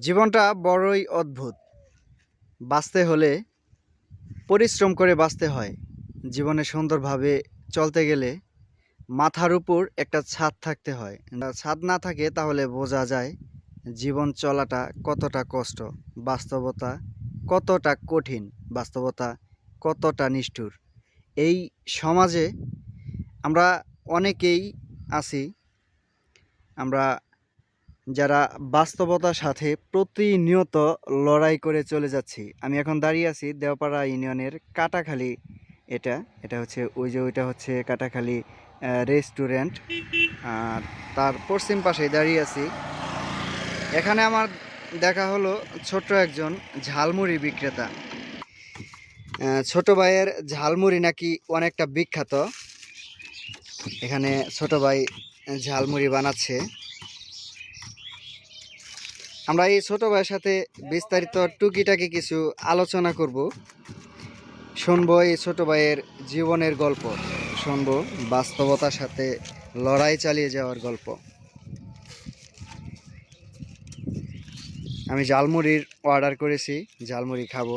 জীবনটা বড়ই অদ্ভুত। বাঁচতে হলে পরিশ্রম করে বাঁচতে হয়। জীবনে সুন্দরভাবে চলতে গেলে মাথার উপর একটা ছাদ থাকতে হয়। ছাদ না থাকে তাহলে বোঝা যায় জীবন চলাটা কতটা কষ্ট, বাস্তবতা কতটা কঠিন, বাস্তবতা কতটা নিষ্ঠুর। এই সমাজে আমরা অনেকেই আছি। আমরা যারা বাস্তবতার সাথে প্রতিনিয়ত লড়াই করে চলে যাচ্ছি। আমি এখন দাঁড়িয়ে আছি দেওপাড়া ইউনিয়নের কাটাখালি। এটা এটা হচ্ছে ওই যে ওইটা হচ্ছে কাটাখালি রেস্টুরেন্ট। আর তার পশ্চিম পাশে দাঁড়িয়ে আছি। এখানে আমার দেখা হলো ছোট্ট একজন ঝালমুড়ি বিক্রেতা। ছোট ভাইয়ের ঝালমুড়ি নাকি অনেকটা বিখ্যাত। এখানে ছোট ভাই ঝালমুড়ি বানাচ্ছে। আমরা এই ছোট ভাইয়ের সাথে বিস্তারিত টুকিটাকি কিছু আলোচনা করব। শুনব এই ছোট ভাইয়ের জীবনের গল্প। শুনব বাস্তবতার সাথে লড়াই চালিয়ে যাওয়ার গল্প। আমি ঝালমুড়ির অর্ডার করেছি, ঝালমুড়ি খাব।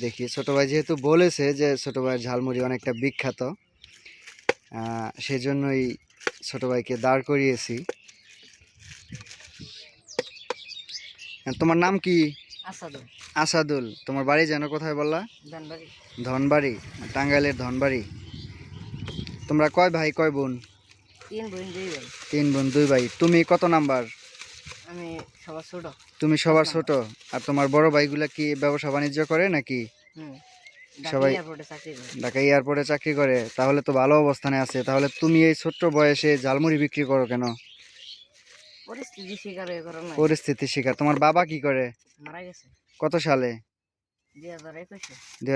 দেখি, ছোট ভাই যেহেতু বলেছে যে ছোট ভাইয়ের ঝালমুড়ি অনেকটা বিখ্যাত সেজন্যই ছোট ভাইকে দাঁড় করিয়েছি। তোমার নাম কি? আসাদুল। আসাদুল। তোমার বাড়ি যেন কোথায় বললা? ধানবাড়ি। ধনবাড়ি টাঙ্গাইলের ধনবাড়ি। তোমরা কয় ভাই কয় বোন? তিন বোন দুই ভাই তিন বোন দুই ভাই। তুমি কত নাম্বার? আমি সবার ছোট। তুমি সবার ছোট। আর তোমার বড় ভাইগুলা কি ব্যবসা বাণিজ্য করে নাকি? সবাই- ঢাকা এয়ারপোর্টে চাকরি করে। তাহলে তো ভালো অবস্থানে আছে। তাহলে তুমি এই ছোট্ট বয়সে ঝালমুড়ি বিক্রি করো কেন? পরিস্থিতি স্বীকার হয়ে করো না পরিস্থিতির শিকার। তোমার বাবা কি করে? মারা গেছে। কত সালে? দুই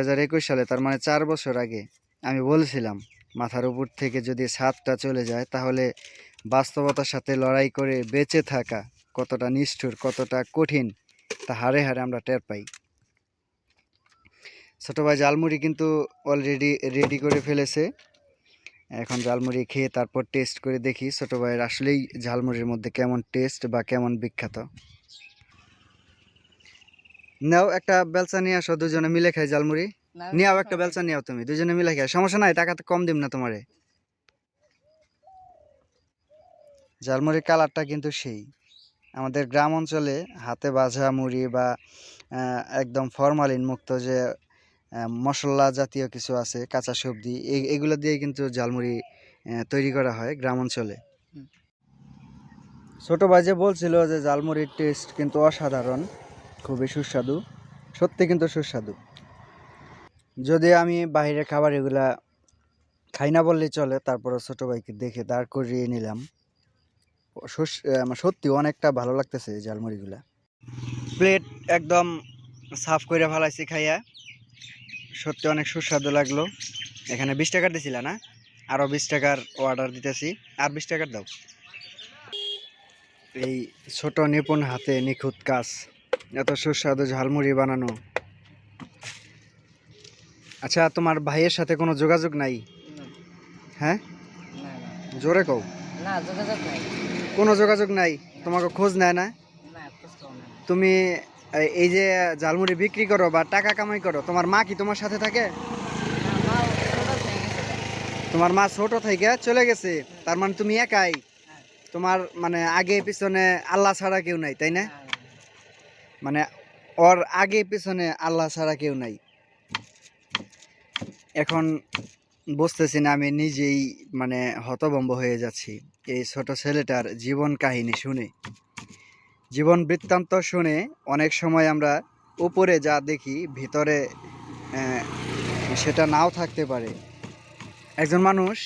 হাজার একুশে। সালে তার মানে চার বছর আগে। আমি বলছিলাম মাথার উপর থেকে যদি ছাদটা চলে যায় তাহলে বাস্তবতার সাথে লড়াই করে বেঁচে থাকা কতটা নিষ্ঠুর কতটা কঠিন তা হারে হারে আমরা টের পাই। ছোটো ভাই জালমুড়ি কিন্তু অলরেডি রেডি করে ফেলেছে। এখন ঝালমুড়ি খেয়ে তারপর টেস্ট করে দেখি ছোটো ভাইয়ের আসলেই ঝালমুড়ির মধ্যে কেমন টেস্ট বা কেমন বিখ্যাত। নাও একটা বেলচা নিয়ে আসো দুজনে মিলে খাই ঝালমুড়ি। না, নিয়াও একটা বেলচা নিয়াও তুমি দুজনে মিলে খাই সমস্যা নাই টাকা তো কম দিম না তোমারে। ঝালমুড়ির কালারটা কিন্তু সেই। আমাদের গ্রাম অঞ্চলে হাতে ভাজা মুড়ি বা একদম ফরমালিন মুক্ত যে মশলা জাতীয় কিছু আছে কাঁচা সবজি এগুলো দিয়ে কিন্তু ঝালমুড়ি তৈরি করা হয় গ্রাম অঞ্চলে। ছোট ভাই যে বলছিল যে ঝালমুড়ির টেস্ট কিন্তু অসাধারণ খুবই সুস্বাদু সত্যি কিন্তু সুস্বাদু। যদি আমি বাইরের খাবার এগুলা খাই না বললেই চলে তারপরে ছোট ভাইকে দেখে দাঁড় করিয়ে নিলাম। সত্যি অনেকটা ভালো লাগতেছে এই ঝালমুড়িগুলা। প্লেট একদম সাফ করে ফেলাইছি খাইয়া। সত্যি অনেক সুস্বাদু লাগল। এখানে বিশ টাকার দিছিলা না? আরও বিশ টাকার অর্ডার দিতেছি। আর বিশ টাকার দাও। এই ছোট নিপুণ হাতে নিখুঁত কাজ। এত সুস্বাদু ঝালমুড়ি বানানো। আচ্ছা তোমার ভাইয়ের সাথে কোনো যোগাযোগ নাই? হ্যাঁ। জোরে কও। না যোগাযোগ নাই। কোনো যোগাযোগ নাই? তোমাকে খোঁজ নেয় না। তুমি এই- যে ঝালমুড়ি বিক্রি করো বা টাকা কামাই করো, তোমার মা কি তোমার সাথে থাকে। তোমার মা ছোট থেকে চলে গেছে, তার মানে তুমি একাই। তোমার মানে আগে পিছনে আল্লাহ ছাড়া কেউ নাই, তাই না। মানে ওর আগে পিছনে আল্লাহ ছাড়া কেউ নাই এখন বুঝতেছি না, আমি নিজেই মানে হতভম্ব হয়ে যাচ্ছি এই ছোট ছেলেটার জীবন কাহিনী শুনে জীবন বৃত্তান্ত শুনে অনেক সময় আমরা উপরে যা দেখি, ভিতরে সেটা নাও থাকতে পারে। একজন মানুষ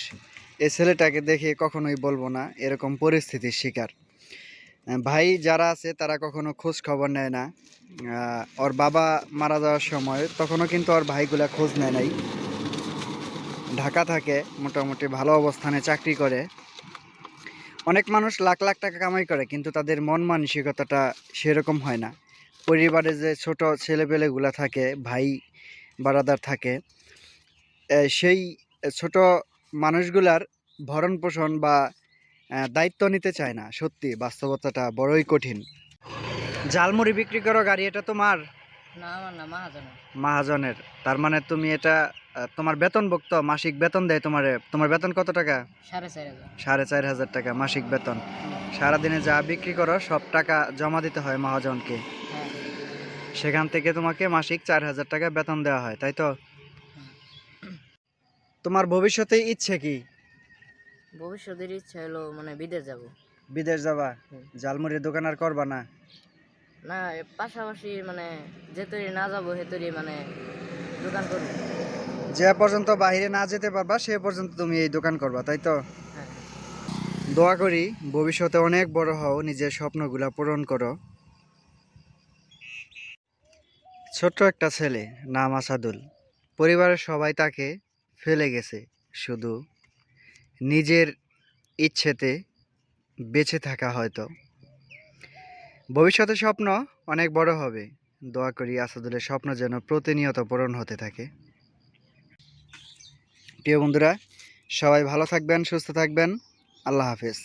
এই ছেলেটাকে দেখে কখনোই বলব না, এরকম পরিস্থিতির শিকার। ভাই যারা আছে তারা কখনো খোঁজ খবর নেয় না। ওর বাবা মারা যাওয়ার সময় তখনও কিন্তু ওর ভাইগুলা খোঁজ নেয় নাই। ঢাকা থাকে, মোটামুটি ভালো অবস্থানে চাকরি করে। অনেক মানুষ লাখ লাখ টাকা কামাই করে কিন্তু তাদের মন মানসিকতাটা সেরকম হয় না। পরিবারে যে ছোট ছেলেপেলেগুলা থাকে ভাই বারাদার থাকে সেই ছোট মানুষগুলার ভরণ পোষণ বা দায়িত্ব নিতে চায় না। সত্যি বাস্তবতাটা বড়ই কঠিন। জালমুড়ি বিক্রি করো গাড়ি এটা তোমার? না আমার না মাহাজনের। মহাজনের। তার মানে তুমি এটা আহ, বেতন বেতনভুক্ত মাসিক বেতন দেয় তোমার তোমার বেতন কত টাকা? সাড়ে চার হাজার। টাকা মাসিক বেতন। সারাদিনে যা বিক্রি করো সব টাকা জমা দিতে হয় মহাজনকে। সেখান থেকে তোমাকে মাসিক চার হাজার টাকা বেতন দেওয়া হয় তাই তো? তোমার ভবিষ্যতে ইচ্ছে কি? ভবিষ্যতের ইচ্ছা হলো মানে বিদেশ যাব। বিদেশ যাবা। জালমুড়ির দোকান আর করবা না? না পাশাপাশি মানে যে তৈরি না যাব সে তৈরি মানে দোকান করব। যে পর্যন্ত বাইরে না যেতে পারবা, সে পর্যন্ত তুমি এই দোকান করবা, তাই তো? দোয়া করি, ভবিষ্যতে অনেক বড় হও, নিজের স্বপ্নগুলা পূরণ করো। ছোট্ট একটা ছেলে, নাম আসাদুল। পরিবারের সবাই তাকে ফেলে গেছে, শুধু নিজের ইচ্ছেতে বেঁচে থাকা হয়তো। ভবিষ্যতে স্বপ্ন অনেক বড় হবে। দোয়া করি আসাদুলের স্বপ্ন যেন প্রতিনিয়ত পূরণ হতে থাকে। প্রিয় বন্ধুরা সবাই ভালো থাকবেন সুস্থ থাকবেন। আল্লাহ হাফেজ।